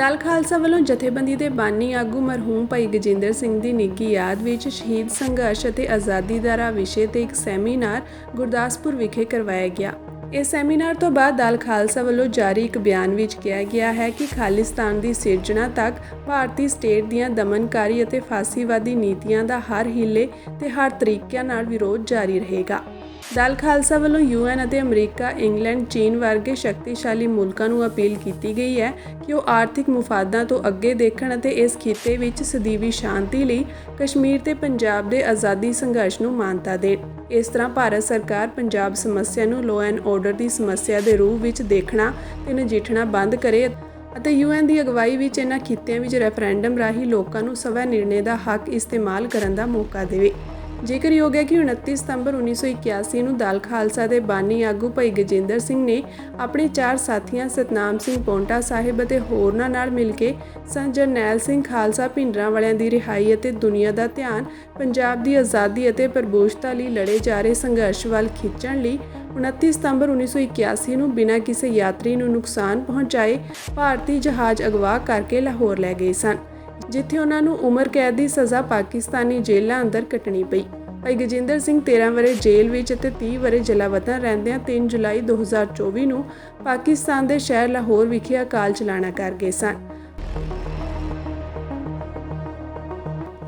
ਦਲ ਖਾਲਸਾ ਵੱਲੋਂ ਜਥੇਬੰਦੀ ਦੇ ਬਾਨੀ ਆਗੂ ਮਰਹੂਮ ਭਾਈ ਗਜਿੰਦਰ ਸਿੰਘ ਦੀ ਨਿੱਘੀ ਯਾਦ ਵਿੱਚ ਸ਼ਹੀਦ ਸੰਘਰਸ਼ ਅਤੇ ਆਜ਼ਾਦੀ ਦਾ ਰਾਹ ਵਿਸ਼ੇ ਤੇ ਇੱਕ ਸੈਮੀਨਾਰ ਗੁਰਦਾਸਪੁਰ ਵਿਖੇ ਕਰਵਾਇਆ ਗਿਆ। ਇਸ ਸੈਮੀਨਾਰ ਤੋਂ ਬਾਅਦ ਦਲ ਖਾਲਸਾ ਵੱਲੋਂ ਜਾਰੀ ਇੱਕ ਬਿਆਨ ਵਿੱਚ ਕਿਹਾ ਗਿਆ ਹੈ ਕਿ ਖਾਲਿਸਤਾਨ ਦੀ ਸਿਰਜਣਾ ਤੱਕ ਭਾਰਤੀ ਸਟੇਟ ਦੀਆਂ ਦਮਨਕਾਰੀ ਅਤੇ ਫਾਸੀਵਾਦੀ ਨੀਤੀਆਂ ਦਾ ਹਰ ਹਿੱਲੇ ਤੇ ਹਰ ਤਰੀਕਿਆਂ ਨਾਲ ਵਿਰੋਧ ਜਾਰੀ ਰਹੇਗਾ। ਦਲ ਖਾਲਸਾ ਵੱਲੋਂ ਯੂਐਨ ਅਤੇ ਅਮਰੀਕਾ, ਇੰਗਲੈਂਡ, ਚੀਨ ਵਰਗੇ ਸ਼ਕਤੀਸ਼ਾਲੀ ਮੁਲਕਾਂ ਨੂੰ ਅਪੀਲ ਕੀਤੀ ਗਈ ਹੈ ਕਿ ਉਹ ਆਰਥਿਕ ਮੁਫਾਦਾਂ ਤੋਂ ਅੱਗੇ ਦੇਖਣ ਅਤੇ ਇਸ ਖਿੱਤੇ ਵਿੱਚ ਸਦੀਵੀ ਸ਼ਾਂਤੀ ਲਈ ਕਸ਼ਮੀਰ ਤੇ ਪੰਜਾਬ ਦੇ ਆਜ਼ਾਦੀ ਸੰਘਰਸ਼ ਨੂੰ ਮਾਨਤਾ ਦੇਣ। ਇਸ ਤਰ੍ਹਾਂ ਭਾਰਤ ਸਰਕਾਰ ਪੰਜਾਬ ਸਮੱਸਿਆ ਨੂੰ ਲੋ ਐਂਡ ਆਰਡਰ ਦੀ ਸਮੱਸਿਆ ਦੇ ਰੂਪ ਵਿੱਚ ਦੇਖਣਾ ਤੇ ਨਜਿੱਠਣਾ ਬੰਦ ਕਰੇ ਅਤੇ ਯੂਐਨ ਦੀ ਅਗਵਾਈ ਵਿੱਚ ਇਹਨਾਂ ਖਿੱਤਿਆਂ ਵਿੱਚ ਰੈਫਰੈਂਡਮ ਰਾਹੀਂ ਲੋਕਾਂ ਨੂੰ ਸਵੈ ਨਿਰਣੇ ਦਾ ਹੱਕ ਇਸਤੇਮਾਲ ਕਰਨ ਦਾ ਮੌਕਾ ਦੇਵੇ। ਜ਼ਿਕਰਯੋਗ ਹੈ ਕਿ 29 ਸਤੰਬਰ 1981 ਨੂੰ ਦਲ ਖਾਲਸਾ ਦੇ ਬਾਨੀ ਆਗੂ ਭਾਈ ਗਜਿੰਦਰ ਸਿੰਘ ਨੇ ਆਪਣੇ ਚਾਰ ਸਾਥੀਆਂ ਸਤਨਾਮ ਸਿੰਘ ਪੌਂਟਾ ਸਾਹਿਬ ਅਤੇ ਹੋਰਨਾਂ ਨਾਲ ਮਿਲ ਕੇ ਸੰਤ ਜਰਨੈਲ ਸਿੰਘ ਖਾਲਸਾ ਭਿੰਡਰਾਂ ਵਾਲਿਆਂ ਦੀ ਰਿਹਾਈ ਅਤੇ ਦੁਨੀਆ ਦਾ ਧਿਆਨ ਪੰਜਾਬ ਦੀ ਆਜ਼ਾਦੀ ਅਤੇ ਪ੍ਰਭੂਸ਼ਤਾ ਲਈ ਲੜੇ ਜਾ ਰਹੇ ਸੰਘਰਸ਼ ਵੱਲ ਖਿੱਚਣ ਲਈ 29 ਸਤੰਬਰ 1981 ਨੂੰ ਬਿਨਾਂ ਕਿਸੇ ਯਾਤਰੀ ਨੂੰ ਨੁਕਸਾਨ ਪਹੁੰਚਾਏ ਭਾਰਤੀ ਜਹਾਜ਼ ਅਗਵਾ ਕਰਕੇ ਲਾਹੌਰ ਲੈ ਗਏ ਸਨ। ਜਿੱਥੇ ਉਹਨਾਂ ਨੂੰ ਉਮਰ ਕੈਦ ਦੀ ਸਜ਼ਾ ਪਾਕਿਸਤਾਨੀ ਜੇਲ੍ਹਾਂ ਅੰਦਰ ਕੱਟਣੀ ਪਈ। ਭਾਈ ਗਜਿੰਦਰ ਸਿੰਘ 13 ਵਰੇ ਜੇਲ੍ਹ ਵਿੱਚ ਅਤੇ 30 ਵਰੇ ਜਲਾਵਤਨ ਰਹਿੰਦਿਆਂ 3 ਜੁਲਾਈ 2024 ਨੂੰ ਪਾਕਿਸਤਾਨ ਦੇ ਸ਼ਹਿਰ ਲਾਹੌਰ ਵਿਖੇ ਅਕਾਲ ਚਲਾਣਾ ਕਰ ਗਏ ਸਨ।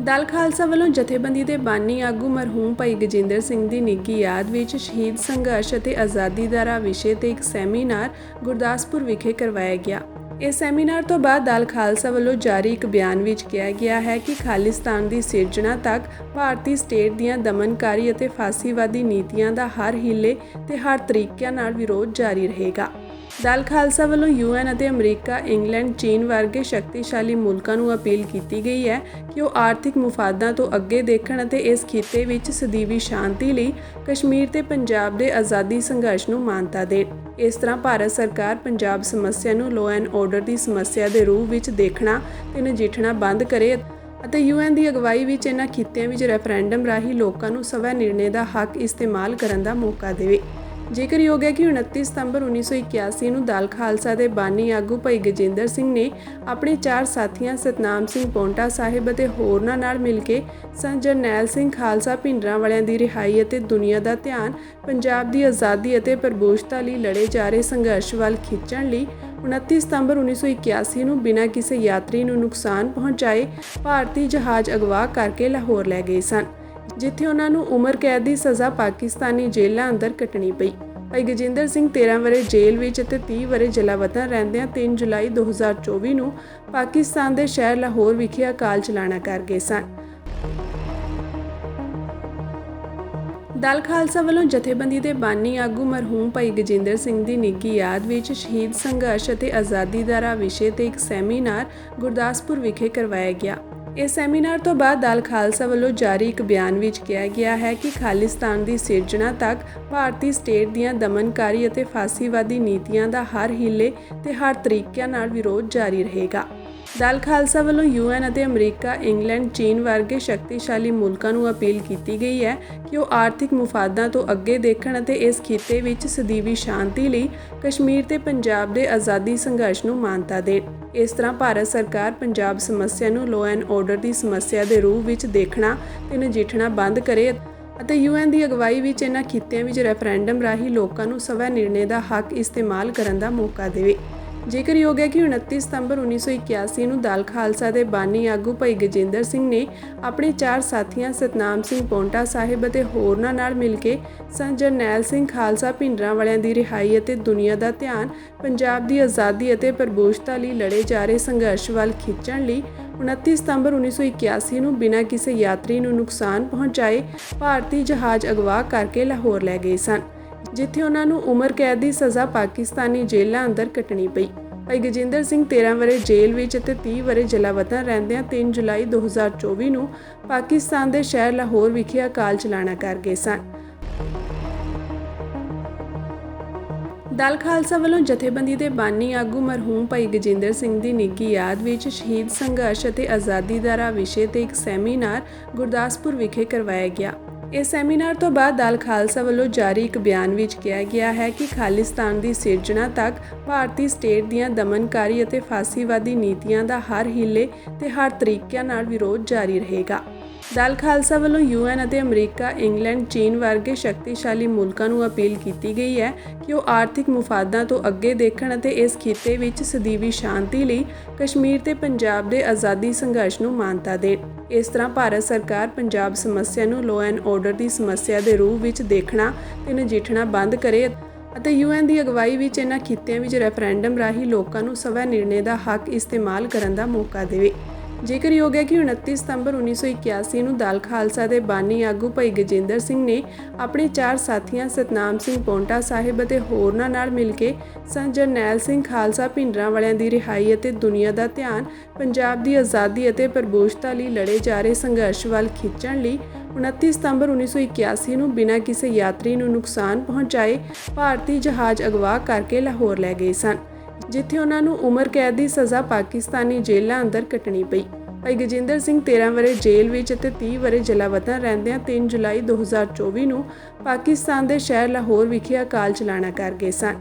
ਦਲ ਖਾਲਸਾ ਵੱਲੋਂ ਜਥੇਬੰਦੀ ਦੇ ਬਾਨੀ ਆਗੂ ਮਰਹੂਮ ਭਾਈ ਗਜਿੰਦਰ ਸਿੰਘ ਦੀ ਨਿੱਘੀ ਯਾਦ ਵਿੱਚ ਸ਼ਹੀਦ ਸੰਘਰਸ਼ ਅਤੇ ਆਜ਼ਾਦੀ ਦਾ ਰਾਹ ਵਿਸ਼ੇ ਤੇ ਇੱਕ ਸੈਮੀਨਾਰ ਗੁਰਦਾਸਪੁਰ ਵਿਖੇ ਕਰਵਾਇਆ ਗਿਆ। ਇਸ ਸੈਮੀਨਾਰ ਤੋਂ ਬਾਅਦ ਦਲ ਖਾਲਸਾ ਵੱਲੋਂ ਜਾਰੀ ਇੱਕ ਬਿਆਨ ਵਿੱਚ ਕਿਹਾ ਗਿਆ ਹੈ ਕਿ ਖਾਲਿਸਤਾਨ ਦੀ ਸਿਰਜਣਾ ਤੱਕ ਭਾਰਤੀ ਸਟੇਟ ਦੀਆਂ ਦਮਨਕਾਰੀ ਅਤੇ ਫਾਸੀਵਾਦੀ ਨੀਤੀਆਂ ਦਾ ਹਰ ਹਿੱਲੇ ਤੇ ਹਰ ਤਰੀਕਿਆਂ ਨਾਲ ਵਿਰੋਧ ਜਾਰੀ ਰਹੇਗਾ। ਦਲ ਖਾਲਸਾ ਵੱਲੋਂ ਯੂਐਨ ਅਤੇ ਅਮਰੀਕਾ, ਇੰਗਲੈਂਡ, ਚੀਨ ਵਰਗੇ ਸ਼ਕਤੀਸ਼ਾਲੀ ਮੁਲਕਾਂ ਨੂੰ ਅਪੀਲ ਕੀਤੀ ਗਈ ਹੈ ਕਿ ਉਹ ਆਰਥਿਕ ਮੁਫਾਦਾਂ ਤੋਂ ਅੱਗੇ ਦੇਖਣ ਅਤੇ ਇਸ ਖਿੱਤੇ ਵਿੱਚ ਸਦੀਵੀ ਸ਼ਾਂਤੀ ਲਈ ਕਸ਼ਮੀਰ ਤੇ ਪੰਜਾਬ ਦੇ ਆਜ਼ਾਦੀ ਸੰਘਰਸ਼ ਨੂੰ ਮਾਨਤਾ ਦੇਣ। ਇਸ ਤਰ੍ਹਾਂ ਭਾਰਤ ਸਰਕਾਰ ਪੰਜਾਬ ਸਮੱਸਿਆ ਨੂੰ ਲੋ ਐਂਡ ਆਰਡਰ ਦੀ ਸਮੱਸਿਆ ਦੇ ਰੂਪ ਵਿੱਚ ਦੇਖਣਾ ਤੇ ਨਜਿੱਠਣਾ ਬੰਦ ਕਰੇ ਅਤੇ ਯੂਐਨ ਦੀ ਅਗਵਾਈ ਵਿੱਚ ਇਹਨਾਂ ਖਿੱਤਿਆਂ ਵਿੱਚ ਰੈਫਰੈਂਡਮ ਰਾਹੀਂ ਲੋਕਾਂ ਨੂੰ ਸਵੈ ਨਿਰਣੇ ਦਾ ਹੱਕ ਇਸਤੇਮਾਲ ਕਰਨ ਦਾ ਮੌਕਾ ਦੇਵੇ। ਜ਼ਿਕਰਯੋਗ ਹੈ ਕਿ 29 ਸਤੰਬਰ 1981 ਨੂੰ ਦਲ ਖਾਲਸਾ ਦੇ ਬਾਨੀ ਆਗੂ ਭਾਈ ਗਜਿੰਦਰ ਸਿੰਘ ਨੇ ਆਪਣੇ ਚਾਰ ਸਾਥੀਆਂ ਸਤਨਾਮ ਸਿੰਘ ਪੌਂਟਾ ਸਾਹਿਬ ਅਤੇ ਹੋਰਨਾਂ ਨਾਲ ਮਿਲ ਕੇ ਸੰਤ ਜਰਨੈਲ ਸਿੰਘ ਖਾਲਸਾ ਭਿੰਡਰਾਂ ਵਾਲਿਆਂ ਦੀ ਰਿਹਾਈ ਅਤੇ ਦੁਨੀਆ ਦਾ ਧਿਆਨ ਪੰਜਾਬ ਦੀ ਆਜ਼ਾਦੀ ਅਤੇ ਪ੍ਰਭੂਸ਼ਤਾ ਲਈ ਲੜੇ ਜਾ ਰਹੇ ਸੰਘਰਸ਼ ਵੱਲ ਖਿੱਚਣ ਲਈ 29 ਸਤੰਬਰ 1981 ਨੂੰ ਬਿਨਾਂ ਕਿਸੇ ਯਾਤਰੀ ਨੂੰ ਨੁਕਸਾਨ ਪਹੁੰਚਾਏ ਭਾਰਤੀ ਜਹਾਜ਼ ਅਗਵਾ ਕਰਕੇ ਲਾਹੌਰ ਲੈ ਗਏ ਸਨ। ਜਿੱਥੇ ਉਹਨਾਂ ਨੂੰ ਉਮਰ ਕੈਦ ਦੀ ਸਜ਼ਾ ਪਾਕਿਸਤਾਨੀ ਜੇਲ੍ਹਾਂ ਅੰਦਰ ਕੱਟਣੀ ਪਈ। ਭਾਈ ਗਜਿੰਦਰ ਸਿੰਘ 13 ਵਰੇ ਜੇਲ੍ਹ ਵਿੱਚ ਅਤੇ 30 ਵਰੇ ਜਲਾਵਤਨ ਰਹਿੰਦਿਆਂ 3 ਜੁਲਾਈ 2024 ਨੂੰ ਪਾਕਿਸਤਾਨ ਦੇ ਸ਼ਹਿਰ ਲਾਹੌਰ ਵਿਖੇ ਅਕਾਲ ਚਲਾਣਾ ਕਰ ਗਏ ਸਨ। ਦਲ ਖਾਲਸਾ ਵੱਲੋਂ ਜਥੇਬੰਦੀ ਦੇ ਬਾਨੀ ਆਗੂ ਮਰਹੂਮ ਭਾਈ ਗਜਿੰਦਰ ਸਿੰਘ ਦੀ ਨਿੱਘੀ ਯਾਦ ਵਿੱਚ ਸ਼ਹੀਦ ਸੰਘਰਸ਼ ਅਤੇ ਆਜ਼ਾਦੀ ਦਾ ਰਾਹ ਵਿਸ਼ੇ ਤੇ ਇੱਕ ਸੈਮੀਨਾਰ ਗੁਰਦਾਸਪੁਰ ਵਿਖੇ ਕਰਵਾਇਆ ਗਿਆ। ਇਸ ਸੈਮੀਨਾਰ ਤੋਂ ਬਾਅਦ ਦਲ ਖਾਲਸਾ ਵੱਲੋਂ ਜਾਰੀ ਇੱਕ ਬਿਆਨ ਵਿੱਚ ਕਿਹਾ ਗਿਆ ਹੈ ਕਿ ਖਾਲਿਸਤਾਨ ਦੀ ਸਿਰਜਣਾ ਤੱਕ ਭਾਰਤੀ ਸਟੇਟ ਦੀਆਂ ਦਮਨਕਾਰੀ ਅਤੇ ਫਾਸੀਵਾਦੀ ਨੀਤੀਆਂ ਦਾ ਹਰ ਹਿੱਲੇ ਤੇ ਹਰ ਤਰੀਕਿਆਂ ਨਾਲ ਵਿਰੋਧ ਜਾਰੀ ਰਹੇਗਾ। ਦਲ ਖਾਲਸਾ ਵੱਲੋਂ ਯੂਐਨ ਅਤੇ ਅਮਰੀਕਾ, ਇੰਗਲੈਂਡ, ਚੀਨ ਵਰਗੇ ਸ਼ਕਤੀਸ਼ਾਲੀ ਮੁਲਕਾਂ ਨੂੰ ਅਪੀਲ ਕੀਤੀ ਗਈ ਹੈ ਕਿ ਉਹ ਆਰਥਿਕ ਮੁਫਾਦਾਂ ਤੋਂ ਅੱਗੇ ਦੇਖਣ ਅਤੇ ਇਸ ਖਿੱਤੇ ਵਿੱਚ ਸਦੀਵੀ ਸ਼ਾਂਤੀ ਲਈ ਕਸ਼ਮੀਰ ਤੇ ਪੰਜਾਬ ਦੇ ਆਜ਼ਾਦੀ ਸੰਘਰਸ਼ ਨੂੰ ਮਾਨਤਾ ਦੇਣ। ਇਸ ਤਰ੍ਹਾਂ ਭਾਰਤ ਸਰਕਾਰ ਪੰਜਾਬ ਸਮੱਸਿਆ ਨੂੰ ਲੋ ਐਂਡ ਆਰਡਰ ਦੀ ਸਮੱਸਿਆ ਦੇ ਰੂਪ ਵਿੱਚ ਦੇਖਣਾ ਤੇ ਨਜਿੱਠਣਾ ਬੰਦ ਕਰੇ ਅਤੇ ਯੂਐਨ ਦੀ ਅਗਵਾਈ ਵਿੱਚ ਇਹਨਾਂ ਖਿੱਤਿਆਂ ਵਿੱਚ ਰੈਫਰੈਂਡਮ ਰਾਹੀਂ ਲੋਕਾਂ ਨੂੰ ਸਵੈ ਨਿਰਣੇ ਦਾ ਹੱਕ ਇਸਤੇਮਾਲ ਕਰਨ ਦਾ ਮੌਕਾ ਦੇਵੇ। ਜ਼ਿਕਰਯੋਗ ਹੈ ਕਿ 29 ਸਤੰਬਰ 1981 ਨੂੰ ਦਲ ਖਾਲਸਾ ਦੇ ਬਾਨੀ ਆਗੂ ਭਾਈ ਗਜਿੰਦਰ ਸਿੰਘ ਨੇ ਆਪਣੇ ਚਾਰ ਸਾਥੀਆਂ ਸਤਨਾਮ ਸਿੰਘ ਪੌਂਟਾ ਸਾਹਿਬ ਅਤੇ ਹੋਰਨਾਂ ਨਾਲ ਮਿਲ ਕੇ ਸੰਤ ਜਰਨੈਲ ਸਿੰਘ ਖਾਲਸਾ ਭਿੰਡਰਾਂ ਵਾਲਿਆਂ ਦੀ ਰਿਹਾਈ ਅਤੇ ਦੁਨੀਆ ਦਾ ਧਿਆਨ, ਪੰਜਾਬ ਦੀ ਆਜ਼ਾਦੀ ਅਤੇ ਪ੍ਰਭੂਸ਼ਤਾ ਲਈ ਲੜੇ ਜਾ ਰਹੇ ਸੰਘਰਸ਼ ਵੱਲ ਖਿੱਚਣ ਲਈ 29 ਸਤੰਬਰ 1981 ਨੂੰ ਬਿਨਾਂ ਕਿਸੇ ਯਾਤਰੀ ਨੂੰ ਨੁਕਸਾਨ ਪਹੁੰਚਾਏ ਭਾਰਤੀ ਜਹਾਜ਼ ਅਗਵਾ ਕਰਕੇ ਲਾਹੌਰ ਲੈ ਗਏ ਸਨ। ਜਿੱਥੇ ਉਹਨਾਂ ਨੂੰ ਉਮਰ ਕੈਦ ਦੀ ਸਜ਼ਾ ਪਾਕਿਸਤਾਨੀ ਜੇਲ੍ਹਾਂ ਅੰਦਰ ਕੱਟਣੀ ਪਈ। ਭਾਈ ਗਜਿੰਦਰ ਸਿੰਘ 13 ਵਰੇ ਜੇਲ੍ਹ ਵਿੱਚ ਅਤੇ 30 ਵਰੇ ਜਲਾਵਤਨ ਰਹਿੰਦਿਆਂ 3 ਜੁਲਾਈ 2024 ਨੂੰ ਪਾਕਿਸਤਾਨ ਦੇ ਸ਼ਹਿਰ ਲਾਹੌਰ ਵਿਖੇ ਅਕਾਲ ਚਲਾਣਾ ਕਰ ਗਏ ਸਨ। ਦਲ ਖਾਲਸਾ ਵੱਲੋਂ ਜਥੇਬੰਦੀ ਦੇ ਬਾਨੀ ਆਗੂ ਮਰਹੂਮ ਭਾਈ ਗਜਿੰਦਰ ਸਿੰਘ ਦੀ ਨਿੱਘੀ ਯਾਦ ਵਿੱਚ ਸ਼ਹੀਦ ਸੰਘਰਸ਼ ਅਤੇ ਆਜ਼ਾਦੀ ਦਾ ਰਾਹ ਵਿਸ਼ੇ ਤੇ ਇੱਕ ਸੈਮੀਨਾਰ ਗੁਰਦਾਸਪੁਰ ਵਿਖੇ ਕਰਵਾਇਆ ਗਿਆ। ਇਸ ਸੈਮੀਨਾਰ ਤੋਂ ਬਾਅਦ ਦਲ ਖਾਲਸਾ ਵੱਲੋਂ ਜਾਰੀ ਇੱਕ ਬਿਆਨ ਵਿੱਚ ਕਿਹਾ ਗਿਆ ਹੈ ਕਿ ਖਾਲਿਸਤਾਨ ਦੀ ਸਿਰਜਣਾ ਤੱਕ ਭਾਰਤੀ ਸਟੇਟ ਦੀਆਂ ਦਮਨਕਾਰੀ ਅਤੇ ਫਾਸੀਵਾਦੀ ਨੀਤੀਆਂ ਦਾ ਹਰ ਹੀਲੇ ਤੇ ਹਰ ਤਰੀਕਿਆਂ ਨਾਲ ਵਿਰੋਧ ਜਾਰੀ ਰਹੇਗਾ। ਦਲ ਖਾਲਸਾ ਵੱਲੋਂ ਯੂਐਨ ਅਤੇ ਅਮਰੀਕਾ, ਇੰਗਲੈਂਡ, ਚੀਨ ਵਰਗੇ ਸ਼ਕਤੀਸ਼ਾਲੀ ਮੁਲਕਾਂ ਨੂੰ ਅਪੀਲ ਕੀਤੀ ਗਈ ਹੈ ਕਿ ਉਹ ਆਰਥਿਕ ਮੁਫਾਦਾਂ ਤੋਂ ਅੱਗੇ ਦੇਖਣ ਅਤੇ ਇਸ ਖਿੱਤੇ ਵਿੱਚ ਸਦੀਵੀ ਸ਼ਾਂਤੀ ਲਈ ਕਸ਼ਮੀਰ ਤੇ ਪੰਜਾਬ ਦੇ ਆਜ਼ਾਦੀ ਸੰਘਰਸ਼ ਨੂੰ ਮਾਨਤਾ ਦੇਣ। ਇਸ ਤਰ੍ਹਾਂ ਭਾਰਤ ਸਰਕਾਰ ਪੰਜਾਬ ਸਮੱਸਿਆ ਨੂੰ ਲੋ ਐਂਡ ਆਰਡਰ ਦੀ ਸਮੱਸਿਆ ਦੇ ਰੂਪ ਵਿੱਚ ਦੇਖਣਾ ਤੇ ਨਜਿੱਠਣਾ ਬੰਦ ਕਰੇ ਅਤੇ ਯੂਐਨ ਦੀ ਅਗਵਾਈ ਵਿੱਚ ਇਹਨਾਂ ਖਿੱਤਿਆਂ ਵਿੱਚ ਰੈਫਰੈਂਡਮ ਰਾਹੀਂ ਲੋਕਾਂ ਨੂੰ ਸਵੈ ਨਿਰਣੇ ਦਾ ਹੱਕ ਇਸਤੇਮਾਲ ਕਰਨ ਦਾ ਮੌਕਾ ਦੇਵੇ। ਜ਼ਿਕਰਯੋਗ ਹੈ ਕਿ 29 ਸਤੰਬਰ 1981 ਨੂੰ ਦਲ ਖਾਲਸਾ ਦੇ ਬਾਨੀ ਆਗੂ ਭਾਈ ਗਜਿੰਦਰ ਸਿੰਘ ਨੇ ਆਪਣੇ ਚਾਰ ਸਾਥੀਆਂ ਸਤਨਾਮ ਸਿੰਘ ਪੌਂਟਾ ਸਾਹਿਬ ਅਤੇ ਹੋਰਨਾਂ ਨਾਲ ਮਿਲ ਕੇ ਸੰਤ ਜਰਨੈਲ ਸਿੰਘ ਖਾਲਸਾ ਭਿੰਡਰਾਂ ਵਾਲਿਆਂ ਦੀ ਰਿਹਾਈ ਅਤੇ ਦੁਨੀਆ ਦਾ ਧਿਆਨ ਪੰਜਾਬ ਦੀ ਆਜ਼ਾਦੀ ਅਤੇ ਪ੍ਰਭੂਸ਼ਤਾ ਲਈ ਲੜੇ ਜਾ ਰਹੇ ਸੰਘਰਸ਼ ਵੱਲ ਖਿੱਚਣ ਲਈ 29 ਸਤੰਬਰ 1981 ਨੂੰ ਬਿਨਾਂ ਕਿਸੇ ਯਾਤਰੀ ਨੂੰ ਨੁਕਸਾਨ ਪਹੁੰਚਾਏ, ਭਾਰਤੀ ਜਹਾਜ਼ ਅਗਵਾ ਕਰਕੇ ਲਾਹੌਰ ਲੈ ਗਏ ਸਨ। ਜਿੱਥੇ ਉਹਨਾਂ ਨੂੰ ਉਮਰ ਕੈਦ ਦੀ ਸਜ਼ਾ ਪਾਕਿਸਤਾਨੀ ਜੇਲ੍ਹਾਂ ਅੰਦਰ ਕੱਟਣੀ ਪਈ। ਭਾਈ ਗਜਿੰਦਰ ਸਿੰਘ 13 ਵਰੇ ਜੇਲ੍ਹ ਵਿੱਚ ਅਤੇ 30 ਵਰੇ ਜਲਾਵਤਨ ਰਹਿੰਦਿਆਂ 3 ਜੁਲਾਈ 2024 ਨੂੰ ਪਾਕਿਸਤਾਨ ਦੇ ਸ਼ਹਿਰ ਲਾਹੌਰ ਵਿਖੇ ਅਕਾਲ ਚਲਾਣਾ ਕਰ ਗਏ ਸਨ।